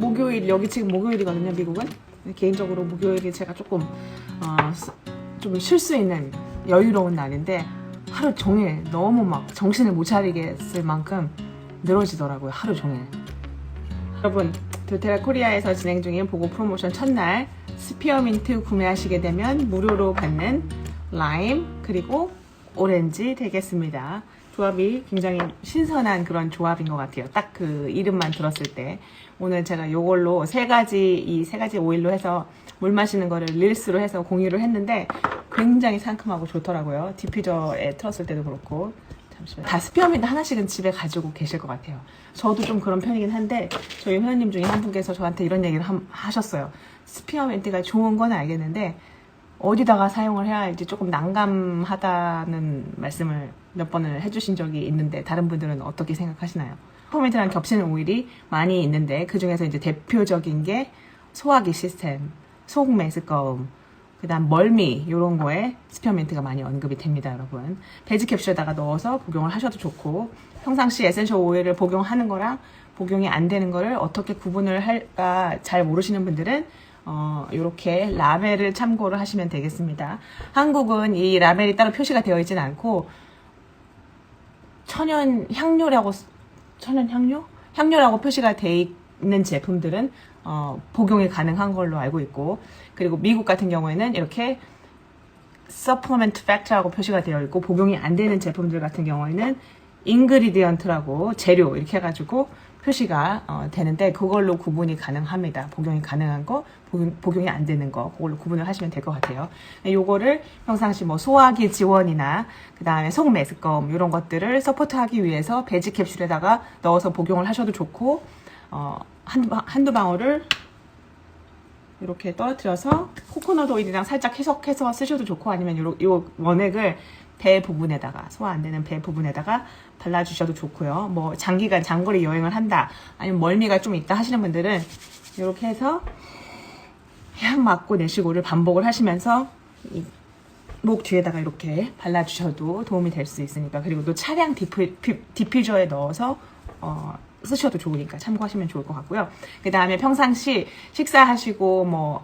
목요일 여기 지금 목요일이거든요 미국은 개인적으로 목요일이 제가 조금 어, 스- 좀쉴 수 있는 여유로운 날인데 하루 종일 너무 막 정신을 못 차리겠을 만큼 늘어지더라고요 하루 종일 여러분 도테라 코리아에서 진행 중인 보고 프로모션 첫날 스피어민트 구매하시게 되면 무료로 받는 라임 그리고 오렌지 되겠습니다. 조합이 굉장히 신선한 그런 조합인 것 같아요. 딱 그 이름만 들었을 때 오늘 제가 이걸로 세 가지 이 세 가지 오일로 해서 물 마시는 거를 릴스로 해서 공유를 했는데 굉장히 상큼하고 좋더라고요. 디퓨저에 틀었을 때도 그렇고 잠시만. 다 스피어민트 하나씩은 집에 가지고 계실 것 같아요. 저도 좀 그런 편이긴 한데 저희 회원님 중에 한 분께서 저한테 이런 얘기를 함- 하셨어요. 스피어민트가 좋은 건 알겠는데 어디다가 사용을 해야 할지 조금 난감하다는 말씀을 몇 번을 해주신 적이 있는데 다른 분들은 어떻게 생각하시나요? 스피어민트랑 겹치는 오일이 많이 있는데 그 중에서 이제 대표적인 게 소화기 시스템, 속 메스꺼움, 그다음 멀미 이런 거에 스피어민트가 많이 언급이 됩니다, 여러분. 베지 캡슐에다가 넣어서 복용을 하셔도 좋고 평상시 에센셜 오일을 복용하는 거랑 복용이 안 되는 거를 어떻게 구분을 할까 잘 모르시는 분들은 어, 이렇게 라벨을 참고를 하시면 되겠습니다. 한국은 이 라벨이 따로 표시가 되어 있지는 않고 천연 향료라고 쓰- 천연 향료? 향료라고 표시가 돼 있는 제품들은 어, 복용이 가능한 걸로 알고 있고 그리고 미국 같은 경우에는 이렇게 supplement fact라고 표시가 되어 있고 복용이 안 되는 제품들 같은 경우에는 ingredient라고 재료 이렇게 해가지고 표시가 어, 되는데 그걸로 구분이 가능합니다. 복용이 가능한 거, 복용, 복용이 안 되는 거 그걸로 구분을 하시면 될 것 같아요. 네, 요거를 평상시 뭐 소화기 지원이나 그 다음에 속 메스꺼움 이런 것들을 서포트하기 위해서 베지 캡슐에다가 넣어서 복용을 하셔도 좋고 어, 방- 한두 방울을 이렇게 떨어뜨려서 코코넛 오일이랑 살짝 해석해서 쓰셔도 좋고 아니면 요, 요 원액을 배 부분에다가 소화 안 되는 배 부분에다가 발라주셔도 좋고요. 뭐 장기간 장거리 여행을 한다 아니면 멀미가 좀 있다 하시는 분들은 이렇게 해서 향 맡고 내쉬고를 반복을 하시면서 이목 뒤에다가 이렇게 발라주셔도 도움이 될 수 있으니까 그리고 또 차량 디퓨, 피- 디퓨저에 넣어서 어, 쓰셔도 좋으니까 참고하시면 좋을 것 같고요. 그 다음에 평상시 식사하시고 뭐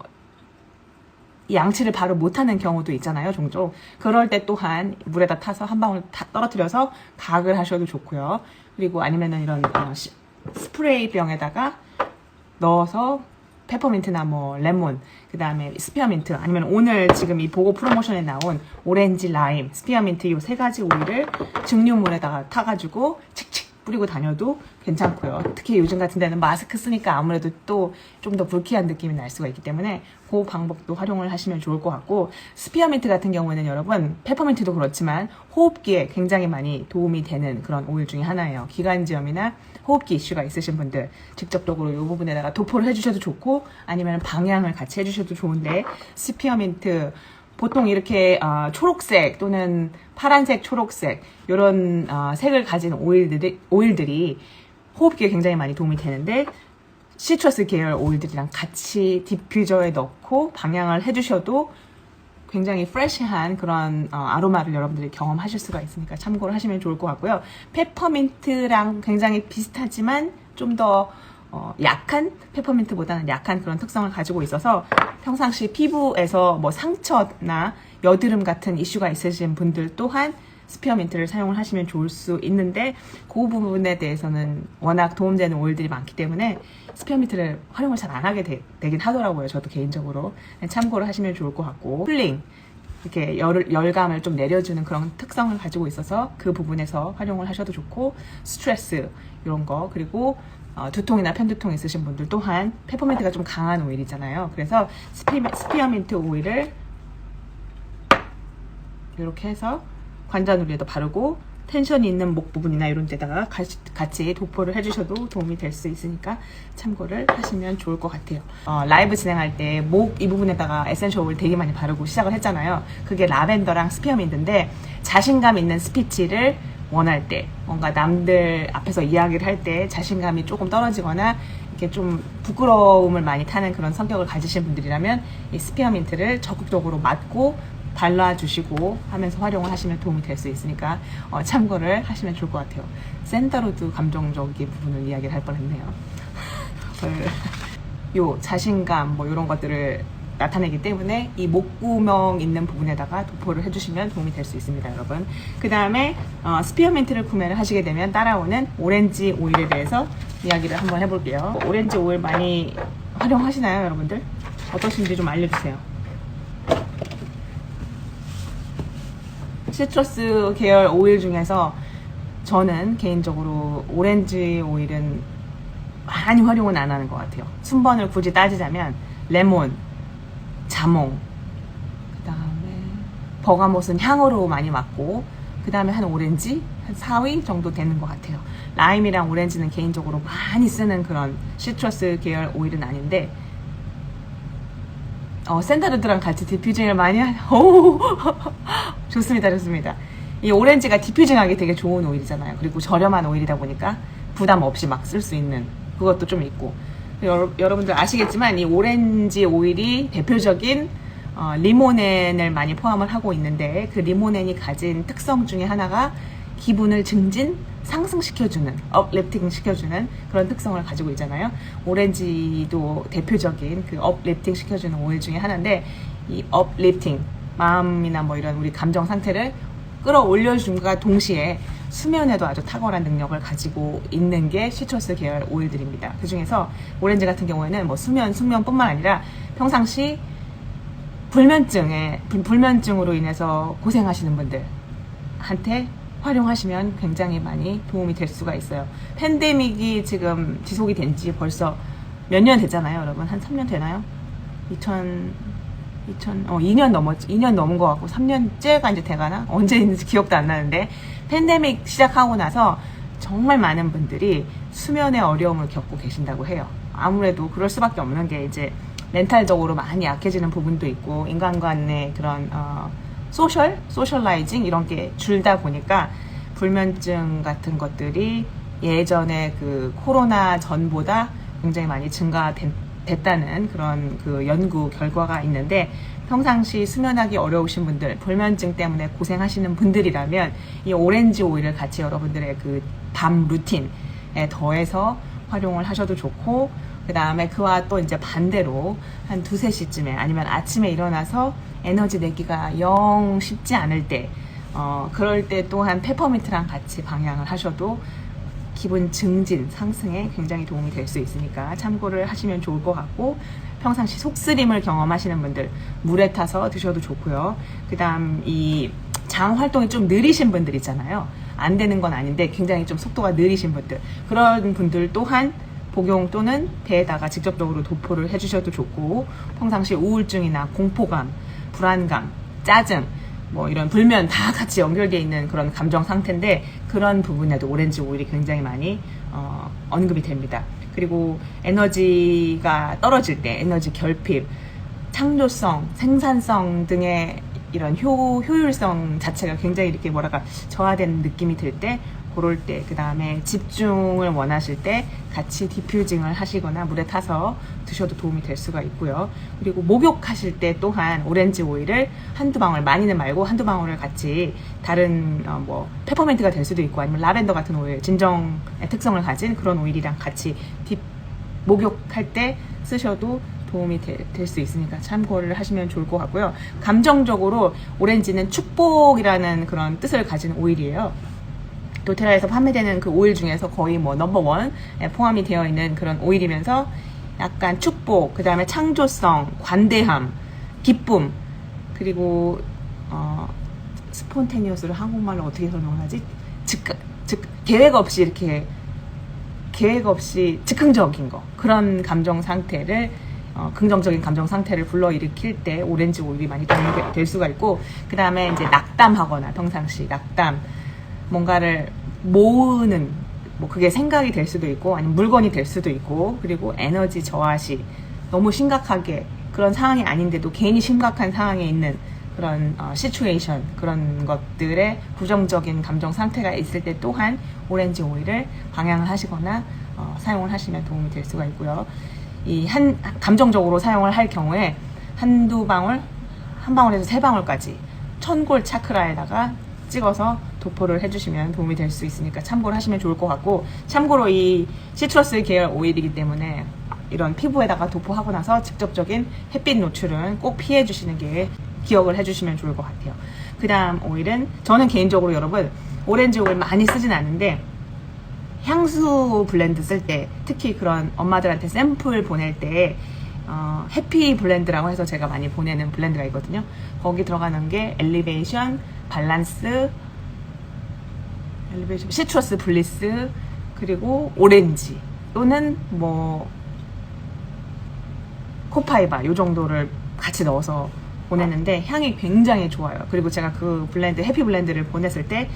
양치를 바로 못하는 경우도 있잖아요, 종종. 그럴 때 또한 물에다 타서 한 방울 다 떨어뜨려서 가글 하셔도 좋고요. 그리고 아니면은 이런 어, 시- 스프레이 병에다가 넣어서 페퍼민트나 뭐 레몬, 그 다음에 스피어민트, 아니면 오늘 지금 이 보고 프로모션에 나온 오렌지, 라임, 스피어민트 이 세 가지 오일을 증류물에다가 타가지고 칙칙 뿌리고 다녀도 괜찮고요. 특히 요즘 같은 데는 마스크 쓰니까 아무래도 또 좀 더 불쾌한 느낌이 날 수가 있기 때문에 그 방법도 활용을 하시면 좋을 것 같고 스피어민트 같은 경우에는 여러분 페퍼민트도 그렇지만 호흡기에 굉장히 많이 도움이 되는 그런 오일 중에 하나예요. 기관지염이나 호흡기 이슈가 있으신 분들 직접적으로 이 부분에다가 도포를 해주셔도 좋고 아니면 방향을 같이 해주셔도 좋은데 스피어민트 보통 이렇게 어, 초록색 또는 파란색, 초록색 이런 어, 색을 가진 오일들이, 오일들이 호흡기에 굉장히 많이 도움이 되는데 시트러스 계열 오일들이랑 같이 디퓨저에 넣고 방향을 해주셔도 굉장히 프레시한 그런 어, 아로마를 여러분들이 경험하실 수가 있으니까 참고를 하시면 좋을 것 같고요. 페퍼민트랑 굉장히 비슷하지만 좀더 어, 약한 페퍼민트보다는 약한 그런 특성을 가지고 있어서 평상시 피부에서 뭐 상처나 여드름 같은 이슈가 있으신 분들 또한 스피어민트를 사용을 하시면 좋을 수 있는데 그 부분에 대해서는 워낙 도움되는 오일들이 많기 때문에 스피어민트를 활용을 잘 안 하게 되, 긴 하더라고요. 저도 개인적으로 참고를 하시면 좋을 것 같고 쿨링 이렇게 열, 열감을 좀 내려주는 그런 특성을 가지고 있어서 그 부분에서 활용을 하셔도 좋고 스트레스 이런 거 그리고 어, 두통이나 편두통 있으신 분들 또한 페퍼민트가 좀 강한 오일이잖아요. 그래서 스피, 스피어민트 오일을 이렇게 해서 관자놀 이에도 바르고 텐션이 있는 목 부분이나 이런 데다가 같이, 같이 도포를 해주셔도 도움이 될 수 있으니까 참고를 하시면 좋을 것 같아요. 어, 라이브 진행할 때 목 이 부분에다가 에센셜 오일 되게 많이 바르고 시작을 했잖아요. 그게 라벤더랑 스피어민트인데 자신감 있는 스피치를 원할 때 뭔가 남들 앞에서 이야기를 할 때 자신감이 조금 떨어지거나 이렇게 좀 부끄러움을 많이 타는 그런 성격을 가지신 분들이라면 이 스피어민트를 적극적으로 맞고 발라주시고 하면서 활용을 하시면 도움이 될 수 있으니까 어, 참고를 하시면 좋을 것 같아요. 센터로드 감정적인 부분을 이야기를 할 뻔했네요. 어, 요 자신감 뭐 이런 것들을 나타내기 때문에 이 목구멍 있는 부분에다가 도포를 해주시면 도움이 될 수 있습니다, 여러분. 그 다음에 어, 스피어민트를 구매를 하시게 되면 따라오는 오렌지 오일에 대해서 이야기를 한번 해볼게요. 오렌지 오일 많이 활용하시나요, 여러분들? 어떠신지 좀 알려주세요. 시트러스 계열 오일 중에서 저는 개인적으로 오렌지 오일은 많이 활용은 안 하는 것 같아요. 순번을 굳이 따지자면 레몬, 자몽, 그 다음에 버가못은 향으로 많이 맡고 그 다음에 한 오렌지 한 4위 정도 되는 것 같아요. 라임이랑 오렌지는 개인적으로 많이 쓰는 그런 시트러스 계열 오일은 아닌데 어, 샌다르드랑 같이 디퓨징을 많이 하, 오, 좋습니다, 좋습니다. 이 오렌지가 디퓨징하기 되게 좋은 오일이잖아요. 그리고 저렴한 오일이다 보니까 부담 없이 막 쓸 수 있는 그것도 좀 있고. 여러, 여러분들 아시겠지만 이 오렌지 오일이 대표적인 어, 리모넨을 많이 포함을 하고 있는데 그 리모넨이 가진 특성 중에 하나가 기분을 증진, 상승시켜주는, 업랩팅 시켜주는 그런 특성을 가지고 있잖아요. 오렌지도 대표적인 그 업랩팅 시켜주는 오일 중에 하나인데 이 업리프팅, 마음이나 뭐 이런 우리 감정 상태를 끌어올려줌과 동시에 수면에도 아주 탁월한 능력을 가지고 있는 게 시트러스 계열 오일들입니다. 그 중에서 오렌지 같은 경우에는 뭐 수면, 숙면뿐만 아니라 평상시 불면증에, 불- 불면증으로 인해서 고생하시는 분들한테 활용하시면 굉장히 많이 도움이 될 수가 있어요. 팬데믹이 지금 지속이 된 지 벌써 몇 년 됐잖아요, 여러분. 한 3년 되나요? 2000, 2000, 어, 2년 넘었, 2년 넘은 것 같고, 3년째가 이제 돼가나? 언제 있는지 기억도 안 나는데, 팬데믹 시작하고 나서 정말 많은 분들이 수면의 어려움을 겪고 계신다고 해요. 아무래도 그럴 수밖에 없는 게 이제 멘탈적으로 많이 약해지는 부분도 있고, 인간 간의 그런, 어, 소셜, 소셜라이징 이런 게 줄다 보니까 불면증 같은 것들이 예전에 그 코로나 전보다 굉장히 많이 증가됐다는 그런 그 연구 결과가 있는데 평상시 수면하기 어려우신 분들, 불면증 때문에 고생하시는 분들이라면 이 오렌지 오일을 같이 여러분들의 그 밤 루틴에 더해서 활용을 하셔도 좋고 그 다음에 그와 또 이제 반대로 한 두세 시쯤에 아니면 아침에 일어나서 에너지 내기가 영 쉽지 않을 때, 어, 그럴 때 또한 페퍼민트랑 같이 방향을 하셔도 기분 증진, 상승에 굉장히 도움이 될 수 있으니까 참고를 하시면 좋을 것 같고, 평상시 속쓰림을 경험하시는 분들, 물에 타서 드셔도 좋고요. 그 다음, 이 장 활동이 좀 느리신 분들 있잖아요. 안 되는 건 아닌데 굉장히 좀 속도가 느리신 분들. 그런 분들 또한 복용 또는 배에다가 직접적으로 도포를 해주셔도 좋고 평상시 우울증이나 공포감, 불안감, 짜증 뭐 이런 불면 다 같이 연결되어 있는 그런 감정 상태인데 그런 부분에도 오렌지 오일이 굉장히 많이 어, 언급이 됩니다. 그리고 에너지가 떨어질 때 에너지 결핍, 창조성, 생산성 등의 이런 효, 효율성 자체가 굉장히 이렇게 뭐랄까 저하된 느낌이 들 때 그럴 때, 그 다음에 집중을 원하실 때 같이 디퓨징을 하시거나 물에 타서 드셔도 도움이 될 수가 있고요. 그리고 목욕하실 때 또한 오렌지 오일을 한두 방울, 많이는 말고 한두 방울을 같이 다른, 어, 뭐, 페퍼민트가 될 수도 있고 아니면 라벤더 같은 오일, 진정의 특성을 가진 그런 오일이랑 같이 딥, 목욕할 때 쓰셔도 도움이 될 수 있으니까 참고를 하시면 좋을 것 같고요. 감정적으로 오렌지는 축복이라는 그런 뜻을 가진 오일이에요. 도테라에서 판매되는 그 오일 중에서 거의 뭐 넘버원에 포함이 되어 있는 그런 오일이면서 약간 축복, 그 다음에 창조성, 관대함, 기쁨, 그리고 어, 스폰테니어스를 한국말로 어떻게 설명을 하지? 즉, 즉 계획 없이 이렇게 계획 없이 즉흥적인 거 그런 감정 상태를 어, 긍정적인 감정 상태를 불러일으킬 때 오렌지 오일이 많이 도움이 되- 될 수가 있고 그 다음에 이제 낙담하거나 평상시 낙담 뭔가를 모으는 뭐 그게 생각이 될 수도 있고 아니면 물건이 될 수도 있고 그리고 에너지 저하시 너무 심각하게 그런 상황이 아닌데도 괜히 심각한 상황에 있는 그런 어, 시츄에이션 그런 것들의 부정적인 감정 상태가 있을 때 또한 오렌지 오일을 방향을 하시거나 어, 사용을 하시면 도움이 될 수가 있고요. 이 한 감정적으로 사용을 할 경우에 한두 방울, 한 방울에서 세 방울까지 천골 차크라에다가 찍어서 도포를 해주시면 도움이 될 수 있으니까 참고를 하시면 좋을 것 같고 참고로 이 시트러스 계열 오일이기 때문에 이런 피부에다가 도포하고 나서 직접적인 햇빛 노출은 꼭 피해 주시는 게 기억을 해주시면 좋을 것 같아요. 그 다음 오일은 저는 개인적으로 여러분 오렌지 오일 많이 쓰진 않는데 향수 블렌드 쓸 때 특히 그런 엄마들한테 샘플 보낼 때 어, 해피 블렌드라고 해서 제가 많이 보내는 블렌드가 있거든요. 거기 들어가는 게 엘리베이션, 밸런스, 엘리베이션, 시트러스 블리스, 그리고 오렌지 또는 뭐 코파이바 요 정도를 같이 넣어서 보냈는데 향이 굉장히 좋아요. 그리고 제가 그 블렌드 해피 블렌드를 보냈을 때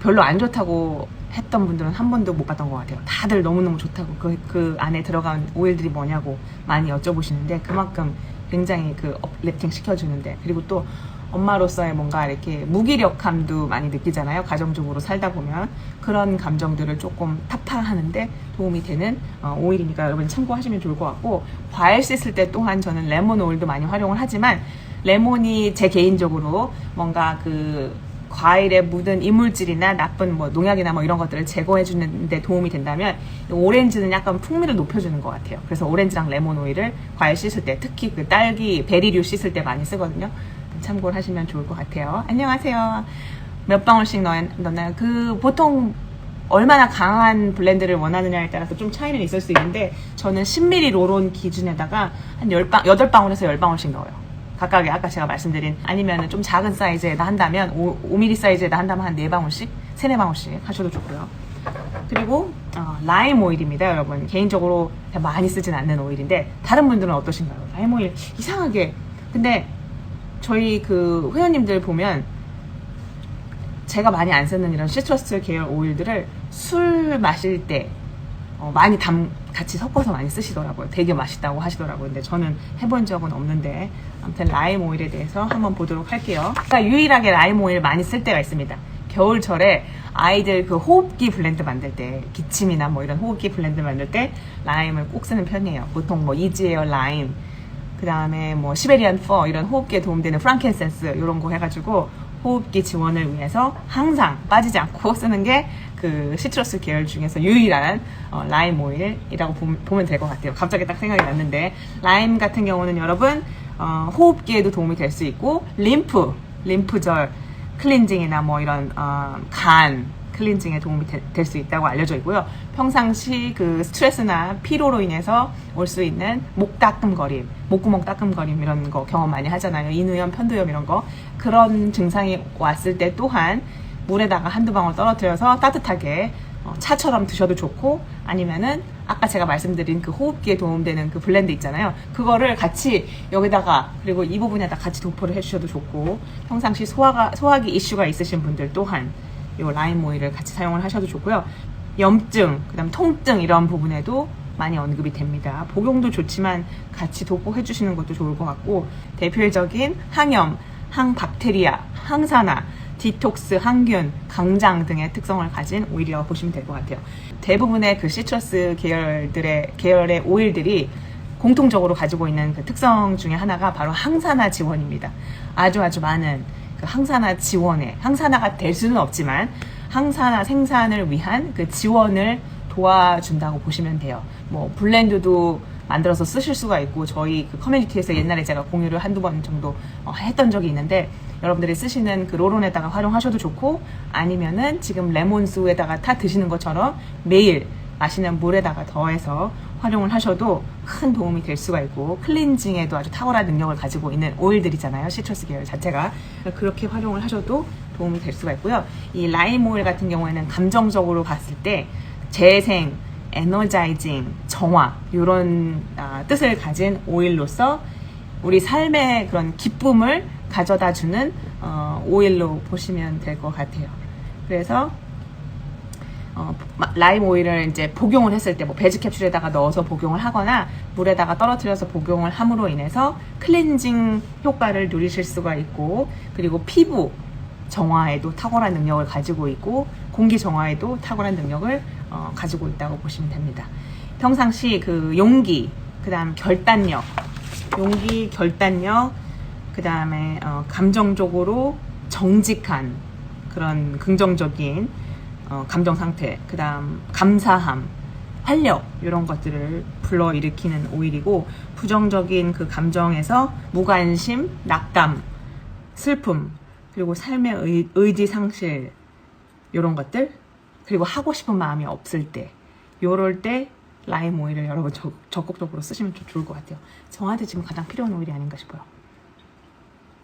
별로 안 좋다고 했던 분들은 한 번도 못 봤던 것 같아요. 다들 너무너무 좋다고 그, 그 안에 들어간 오일들이 뭐냐고 많이 여쭤보시는데 그만큼 굉장히 그 업리프팅 시켜주는데 그리고 또 엄마로서의 뭔가 이렇게 무기력함도 많이 느끼잖아요. 가정적으로 살다 보면 그런 감정들을 조금 타파하는데 도움이 되는 어, 오일이니까 여러분 참고하시면 좋을 것 같고 과일 씻을 때 또한 저는 레몬 오일도 많이 활용을 하지만 레몬이 제 개인적으로 뭔가 그 과일에 묻은 이물질이나 나쁜 뭐 농약이나 뭐 이런 것들을 제거해 주는데 도움이 된다면 오렌지는 약간 풍미를 높여주는 것 같아요. 그래서 오렌지랑 레몬 오일을 과일 씻을 때 특히 그 딸기 베리류 씻을 때 많이 쓰거든요. 참고를 하시면 좋을 것 같아요. 안녕하세요. 몇 방울씩 넣, 넣나요? 그 보통 얼마나 강한 블렌드를 원하느냐에 따라서 좀 차이는 있을 수 있는데 저는 10ml 로론 기준에다가 한 10방, 8방울에서 10방울씩 넣어요. 각각에 아까 제가 말씀드린 아니면 좀 작은 사이즈에다 한다면 5, 5mm 사이즈에다 한다면 한 4방울씩 3, 4방울씩 하셔도 좋고요. 그리고 어, 라임 오일입니다 여러분 개인적으로 많이 쓰진 않는 오일인데 다른 분들은 어떠신가요? 라임 오일 이상하게 근데 저희 그 회원님들 보면 제가 많이 안 쓰는 이런 시트러스 계열 오일들을 술 마실 때 어, 많이 담 같이 섞어서 많이 쓰시더라고요. 되게 맛있다고 하시더라고요. 근데 저는 해본 적은 없는데 아무튼 라임 오일에 대해서 한번 보도록 할게요. 그러니까 유일하게 라임 오일 많이 쓸 때가 있습니다. 겨울철에 아이들 그 호흡기 블렌드 만들 때 기침이나 뭐 이런 호흡기 블렌드 만들 때 라임을 꼭 쓰는 편이에요. 보통 뭐 이지에어 라임 그 다음에 뭐 시베리안 퍼 이런 호흡기에 도움되는 프랑켄센스 이런 거 해가지고 호흡기 지원을 위해서 항상 빠지지 않고 쓰는 게 그 시트러스 계열 중에서 유일한 어, 라임 오일이라고 보면 될 것 같아요. 갑자기 딱 생각이 났는데 라임 같은 경우는 여러분 어, 호흡기에도 도움이 될 수 있고 림프, 림프절 클렌징이나 뭐 이런 어, 간 클렌징에 도움이 될 수 있다고 알려져 있고요. 평상시 그 스트레스나 피로로 인해서 올 수 있는 목 따끔거림, 목구멍 따끔거림 이런 거 경험 많이 하잖아요. 인후염, 편도염 이런 거. 그런 증상이 왔을 때 또한 물에다가 한두 방울 떨어뜨려서 따뜻하게 어, 차처럼 드셔도 좋고 아니면은 아까 제가 말씀드린 그 호흡기에 도움되는 그 블렌드 있잖아요. 그거를 같이 여기다가 그리고 이 부분에다 같이 도포를 해주셔도 좋고 평상시 소화가 소화기 이슈가 있으신 분들 또한 이 라임 오일을 같이 사용을 하셔도 좋고요. 염증, 그다음 통증 이런 부분에도 많이 언급이 됩니다. 복용도 좋지만 같이 도포해 주시는 것도 좋을 것 같고 대표적인 항염, 항박테리아, 항산화, 디톡스, 항균, 강장 등의 특성을 가진 오일이라고 보시면 될 것 같아요. 대부분의 그 시트러스 계열들의 계열의 오일들이 공통적으로 가지고 있는 그 특성 중에 하나가 바로 항산화 지원입니다. 아주 아주 많은 그 항산화 지원에 항산화가 될 수는 없지만 항산화 생산을 위한 그 지원을 도와준다고 보시면 돼요. 뭐 블렌드도 만들어서 쓰실 수가 있고 저희 그 커뮤니티에서 옛날에 제가 공유를 한두 번 정도 어, 했던 적이 있는데 여러분들이 쓰시는 그 로론에다가 활용하셔도 좋고 아니면은 지금 레몬수에다가 타 드시는 것처럼 매일 마시는 물에다가 더해서 활용을 하셔도 큰 도움이 될 수가 있고 클렌징에도 아주 탁월한 능력을 가지고 있는 오일들이잖아요. 시트러스 계열 자체가. 그렇게 활용을 하셔도 도움이 될 수가 있고요. 이 라임 오일 같은 경우에는 감정적으로 봤을 때 재생 에너자이징, 정화 이런 아, 뜻을 가진 오일로서 우리 삶의 그런 기쁨을 가져다 주는 어, 오일로 보시면 될 것 같아요. 그래서 어, 라임 오일을 이제 복용을 했을 때뭐 배지 캡슐에다가 넣어서 복용을 하거나 물에다가 떨어뜨려서 복용을 함으로 인해서 클렌징 효과를 누리실 수가 있고 그리고 피부 정화에도 탁월한 능력을 가지고 있고 공기 정화에도 탁월한 능력을 어, 가지고 있다고 보시면 됩니다. 평상시 그 용기, 그 다음 결단력, 용기, 결단력, 그 다음에 어, 감정적으로 정직한 그런 긍정적인 어, 감정 상태, 그 다음 감사함, 활력 이런 것들을 불러일으키는 오일이고 부정적인 그 감정에서 무관심, 낙담, 슬픔 그리고 삶의 의, 의지 상실 이런 것들 그리고 하고 싶은 마음이 없을 때 요럴 때 라임 오일을 여러분 적, 적극적으로 쓰시면 좀 좋을 것 같아요. 저한테 지금 가장 필요한 오일이 아닌가 싶어요.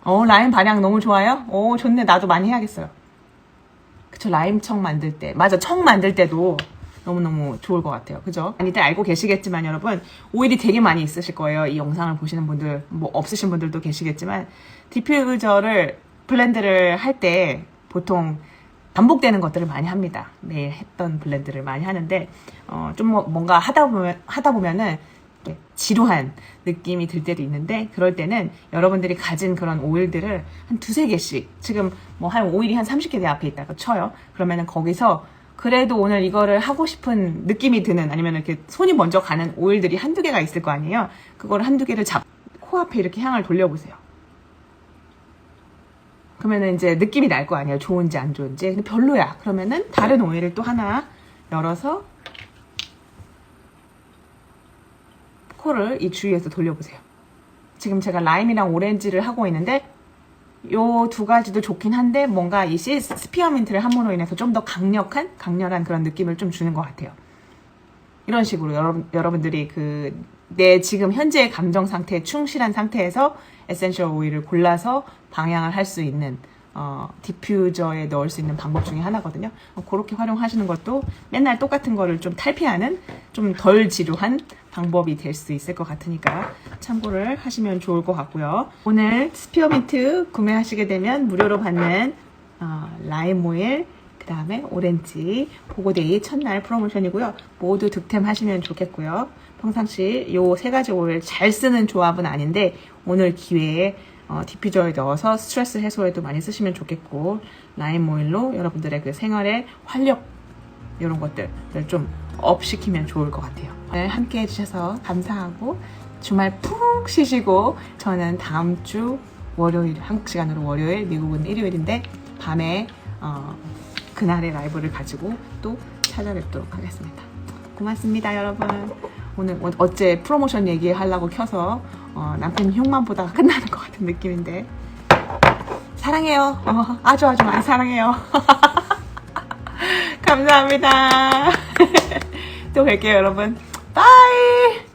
어 라임 발향 너무 좋아요? 오 좋네 나도 많이 해야겠어요. 그쵸 라임 청 만들 때. 맞아 청 만들 때도 너무너무 좋을 것 같아요. 그죠? 많이들 알고 계시겠지만 여러분 오일이 되게 많이 있으실 거예요. 이 영상을 보시는 분들 뭐 없으신 분들도 계시겠지만 디퓨저를 블렌드를 할 때 보통 반복되는 것들을 많이 합니다. 매일 했던 블렌드를 많이 하는데 어, 좀 뭐- 뭔가 하다 보면 하다 보면은 지루한 느낌이 들 때도 있는데 그럴 때는 여러분들이 가진 그런 오일들을 한 두세 개씩 지금 뭐 한 오일이 한 30개 내 앞에 있다고 쳐요. 그러면은 거기서 그래도 오늘 이거를 하고 싶은 느낌이 드는 아니면 이렇게 손이 먼저 가는 오일들이 한두 개가 있을 거 아니에요. 그걸 한두 개를 잡 코앞에 이렇게 향을 돌려보세요. 그러면은 이제 느낌이 날 거 아니에요. 좋은지 안 좋은지. 근데 별로야. 그러면은 다른 오일을 또 하나 열어서 코를 이 주위에서 돌려보세요. 지금 제가 라임이랑 오렌지를 하고 있는데 요 두 가지도 좋긴 한데 뭔가 이 시- 스피어민트를 함으로 인해서 좀 더 강력한 강렬한 그런 느낌을 좀 주는 것 같아요. 이런 식으로 여러분, 여러분들이 그 내 지금 현재의 감정 상태에 충실한 상태에서 에센셜 오일을 골라서 방향을 할 수 있는 어, 디퓨저에 넣을 수 있는 방법 중에 하나거든요. 어, 그렇게 활용하시는 것도 맨날 똑같은 거를 좀 탈피하는 좀 덜 지루한 방법이 될 수 있을 것 같으니까 참고를 하시면 좋을 것 같고요. 오늘 스피어민트 구매하시게 되면 무료로 받는 어, 라임 오일 그 다음에 오렌지 보고데이 첫날 프로모션이고요. 모두 득템하시면 좋겠고요. 평상시 요 세 가지 오일 잘 쓰는 조합은 아닌데 오늘 기회에 어, 디퓨저에 넣어서 스트레스 해소에도 많이 쓰시면 좋겠고 라임 오일로 여러분들의 그 생활의 활력 이런 것들을 좀 업 시키면 좋을 것 같아요. 오늘 함께 해주셔서 감사하고 주말 푹 쉬시고 저는 다음 주 월요일 한국 시간으로 월요일 미국은 일요일인데 밤에 어, 그날의 라이브를 가지고 또 찾아뵙도록 하겠습니다. 고맙습니다 여러분. 오늘 어- 어째 프로모션 얘기하려고 켜서 어, 남편 흉만 보다가 끝나는 것 같은 느낌인데 사랑해요. 어, 아주 아주 많이 사랑해요. 감사합니다. 또 뵐게요, 여러분. 바이!